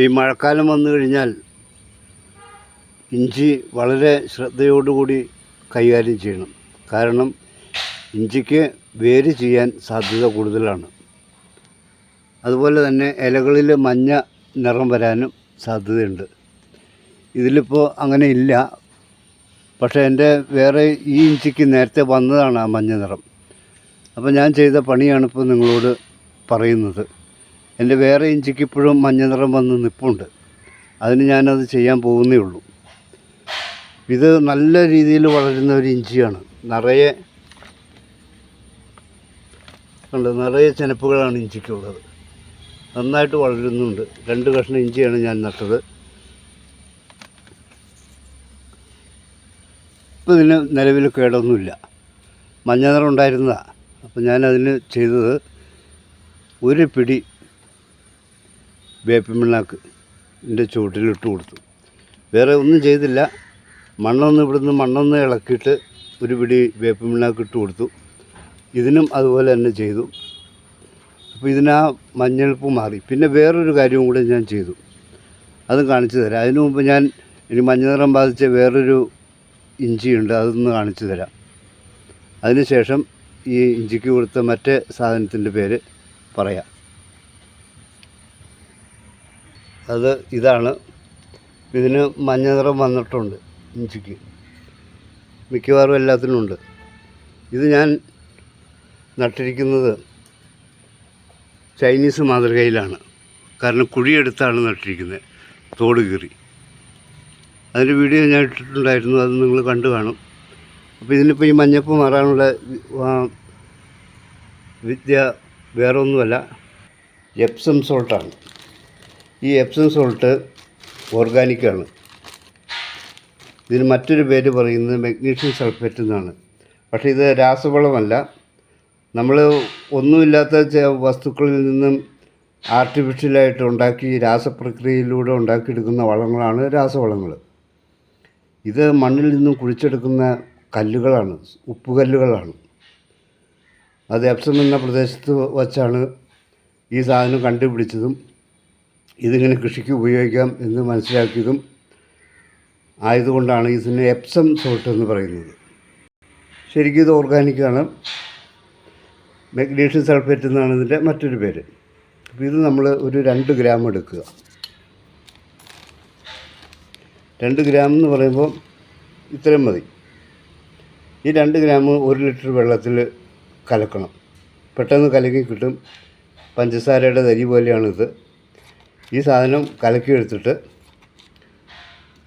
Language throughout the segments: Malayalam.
ഈ മഴക്കാലം വന്നു കഴിഞ്ഞാൽ ഇഞ്ചി വളരെ ശ്രദ്ധയോടുകൂടി കൈകാര്യം ചെയ്യണം. കാരണം ഇഞ്ചിക്ക് വേര് ചെയ്യാൻ സാധ്യത കൂടുതലാണ്. അതുപോലെ തന്നെ ഇലകളിൽ മഞ്ഞ നിറം വരാനും സാധ്യതയുണ്ട്. ഇതിലിപ്പോൾ അങ്ങനെ ഇല്ല. പക്ഷേ എന്റെ വേറെ ഈ ഇഞ്ചിക്ക് നേരത്തെ വന്നതാണ് ആ മഞ്ഞ നിറം. അപ്പോൾ ഞാൻ ചെയ്ത പണിയാണ് ഇപ്പോൾ നിങ്ങളോട് പറയുന്നത്. എന്റെ വേറെ ഇഞ്ചിക്ക് ഇപ്പോഴും മഞ്ഞ നിറം വന്ന് നിൽപ്പുണ്ട് അതിന് ഞാനത് ചെയ്യാൻ പോകുന്നേ ഉള്ളൂ. ഇത് നല്ല രീതിയിൽ വളരുന്ന ഒരു ഇഞ്ചിയാണ്. നിറയെ ഉണ്ട് നിറയെ ചെനപ്പുകളാണ് ഇഞ്ചിക്കുള്ളത്. നന്നായിട്ട് വളരുന്നുണ്ട്. രണ്ട് കഷ്ണം ഇഞ്ചിയാണ് ഞാൻ നട്ടത്. ഇപ്പം ഇതിന് നിലവിൽ കേടൊന്നുമില്ല. മഞ്ഞ നിറം ഉണ്ടായിരുന്നതാണ് അപ്പം ഞാനതിന് ചെയ്തത് ഒരു പിടി വേപ്പിൻ പിണ്ണാക്ക് എന്റെ ചുവട്ടിലിട്ട് കൊടുത്തു. വേറെ ഒന്നും ചെയ്തില്ല. മണ്ണൊന്ന് ഇവിടുന്ന് മണ്ണൊന്ന് ഇളക്കിയിട്ട് ഒരു പിടി വേപ്പിൻ പിണ്ണാക്ക് ഇട്ട് കൊടുത്തു. ഇതിനും അതുപോലെ തന്നെ ചെയ്തു. അപ്പോൾ ഇതിനാ മഞ്ഞൾപ്പ് മാറി. പിന്നെ വേറൊരു കാര്യവും കൂടെ ഞാൻ ചെയ്തു. അതും കാണിച്ചു തരാം. അതിനു മുമ്പ് ഞാൻ ഇനി മഞ്ഞ നിറം ബാധിച്ച വേറൊരു ഇഞ്ചിയുണ്ട് അതൊന്ന് കാണിച്ചു തരാം. അതിനുശേഷം ഈ ഇഞ്ചിക്ക് കൊടുത്ത മറ്റേ സാധനത്തിന്റെ പേര് പറയാം. അത് ഇതാണ്. ഇതിന് മഞ്ഞ നിറം വന്നിട്ടുണ്ട് ഇഞ്ചിക്ക്. മിക്കവാറും എല്ലാത്തിനും ഉണ്ട്. ഇത് ഞാൻ നട്ടിരിക്കുന്നത് ചൈനീസ് മാതൃകയിലാണ്. കാരണം കുഴിയെടുത്താണ് നട്ടിരിക്കുന്നത്. തോട് കീറി. അതിന്റെ വീഡിയോ ഞാൻ ഇട്ടിട്ടുണ്ടായിരുന്നു. അത് നിങ്ങൾ കണ്ടു കാണും. അപ്പോൾ ഇതിനിപ്പോൾ ഈ മഞ്ഞപ്പ് മാറാനുള്ള വിദ്യ വേറൊന്നുമല്ല. എപ്സം സോൾട്ടാണ്. ഈ എപ്സം സോൾട്ട് ഓർഗാനിക്കാണ് ഇതിന് മറ്റൊരു പേര് പറയുന്നത് മെഗ്നീഷ്യം സൾഫേറ്റ് എന്നാണ്. പക്ഷേ ഇത് രാസവളമല്ല. നമ്മൾ ഒന്നുമില്ലാത്ത വസ്തുക്കളിൽ നിന്നും ആർട്ടിഫിഷ്യലായിട്ട് ഉണ്ടാക്കി രാസപ്രക്രിയയിലൂടെ ഉണ്ടാക്കിയെടുക്കുന്ന വളങ്ങളാണ് രാസവളങ്ങൾ. ഇത് മണ്ണിൽ നിന്നും കുഴിച്ചെടുക്കുന്ന കല്ലുകളാണ് ഉപ്പുകല്ലുകളാണ്. അത് എപ്സം എന്ന പ്രദേശത്ത് വച്ചാണ് ഈ സാധനം കണ്ടുപിടിച്ചതും ഇതിങ്ങനെ കൃഷിക്ക് ഉപയോഗിക്കാം എന്ന് മനസ്സിലാക്കിയതും ആയതുകൊണ്ടാണ് ഇതിന് എപ്സം സോൾട്ട് എന്ന് പറയുന്നത്. ശരിക്കും ഇത് ഓർഗാനിക്കാണ് മെഗ്നീഷ്യം സൾഫേറ്റ് എന്നാണ് ഇതിന്റെ മറ്റൊരു പേര്. അപ്പോൾ ഇത് നമ്മൾ ഒരു രണ്ട് ഗ്രാം എടുക്കുക. രണ്ട് ഗ്രാം എന്ന് പറയുമ്പോൾ ഇത്രയും മതി. ഈ രണ്ട് ഗ്രാം ഒരു ലിറ്റർ വെള്ളത്തിൽ കലക്കണം. പെട്ടെന്ന് കലങ്ങി കിട്ടും. പഞ്ചസാരയുടെ തരി പോലെയാണിത്. ഈ സാധനം കലക്കി എടുത്തിട്ട്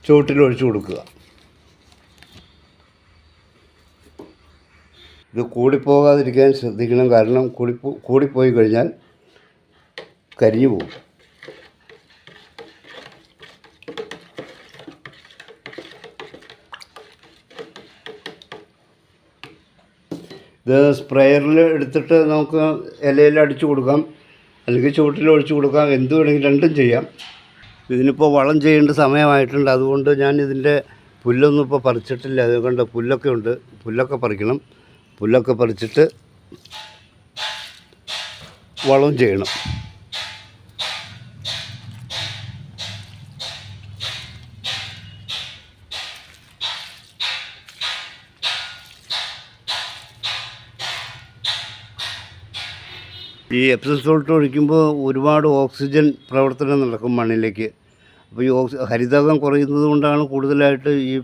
ചുവട്ടിൽ ഒഴിച്ചു കൊടുക്കുക. ഇത് കൂടിപ്പോകാതിരിക്കാൻ ശ്രദ്ധിക്കണം. കാരണം കൂടി കൂടിപ്പോയി കഴിഞ്ഞാൽ കരിഞ്ഞു പോകും. ഇത് സ്പ്രെയറിൽ എടുത്തിട്ട് നമുക്ക് ഇലയിൽ അടിച്ചു കൊടുക്കാം. അല്ലെങ്കിൽ ചുവട്ടിൽ ഒഴിച്ചു കൊടുക്കാം എന്ത് വേണമെങ്കിലും രണ്ടും ചെയ്യാം. ഇതിനിപ്പോൾ വളം ചെയ്യേണ്ട സമയമായിട്ടുണ്ട്. അതുകൊണ്ട് ഞാൻ ഇതിന്റെ പുല്ലൊന്നും ഇപ്പോൾ പറിച്ചിട്ടില്ല. അതുകൊണ്ട് പുല്ലൊക്കെ ഉണ്ട്. പുല്ലൊക്കെ പറിക്കണം. പുല്ലൊക്കെ പറിച്ചിട്ട് വളം ചെയ്യണം. ഈ എപ്സം സോൾട്ട് ഒഴിക്കുമ്പോൾ ഒരുപാട് ഓക്സിജൻ പ്രവർത്തനം നടക്കും മണ്ണിലേക്ക്. അപ്പോൾ ഈ ഓക്സി ഹരിതകം കുറയുന്നത് കൊണ്ടാണ് കൂടുതലായിട്ട് ഈ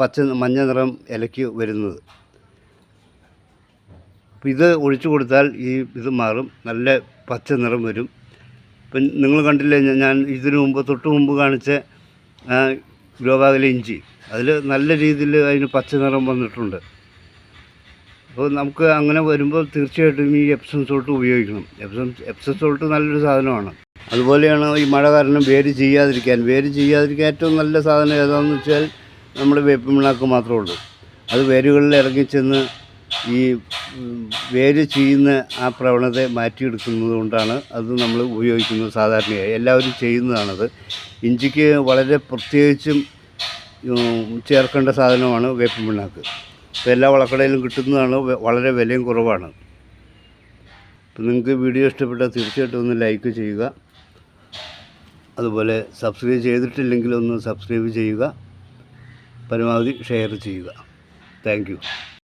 പച്ച മഞ്ഞ നിറം ഇലയ്ക്ക് വരുന്നത്. അപ്പോൾ ഇത് ഒഴിച്ചു കൊടുത്താൽ ഈ ഇത് മാറും. നല്ല പച്ച നിറം വരും. ഇപ്പം നിങ്ങൾ കണ്ടില്ലേ ഞാൻ- ഇതിനു മുമ്പ് തൊട്ട് മുമ്പ് കാണിച്ച ഗ്രോബാഗിലെ ഇഞ്ചി. അതിൽ നല്ല രീതിയിൽ അതിന് പച്ച നിറം വന്നിട്ടുണ്ട്. അപ്പോൾ നമുക്ക് അങ്ങനെ വരുമ്പോൾ തീർച്ചയായിട്ടും ഈ എപ്സം സോൾട്ട് ഉപയോഗിക്കണം. എപ്സം എപ്സം സോൾട്ട് നല്ലൊരു സാധനമാണ്. അതുപോലെയാണ് ഈ മഴ കാരണം വേര് ചെയ്യാതിരിക്കാൻ. വേര് ചെയ്യാതിരിക്കാൻ ഏറ്റവും നല്ല സാധനം ഏതാണെന്ന് വെച്ചാൽ നമ്മുടെ വേപ്പിൻ പിണ്ണാക്ക് മാത്രമേ ഉള്ളൂ. അത് വേരുകളിൽ ഇറങ്ങിച്ചെന്ന് ഈ വേര് ചെയ്യുന്ന ആ പ്രവണതയെ മാറ്റിയെടുക്കുന്നത് കൊണ്ടാണ് അത് നമ്മൾ ഉപയോഗിക്കുന്നത് സാധാരണയായി. എല്ലാവരും ചെയ്യുന്നതാണത്. ഇഞ്ചിക്ക് വളരെ പ്രത്യേകിച്ചും ചേർക്കേണ്ട സാധനമാണ് വേപ്പിൻ ഇപ്പോൾ എല്ലാ വളക്കടയിലും കിട്ടുന്നതാണ് വളരെ വിലയും കുറവാണ്. അപ്പോൾ നിങ്ങൾക്ക് വീഡിയോ ഇഷ്ടപ്പെട്ടാൽ തീർച്ചയായിട്ടും ഒന്ന് ലൈക്ക് ചെയ്യുക. അതുപോലെ സബ്സ്ക്രൈബ് ചെയ്തിട്ടില്ലെങ്കിൽ ഒന്ന് സബ്സ്ക്രൈബ് ചെയ്യുക. പരമാവധി ഷെയർ ചെയ്യുക. താങ്ക്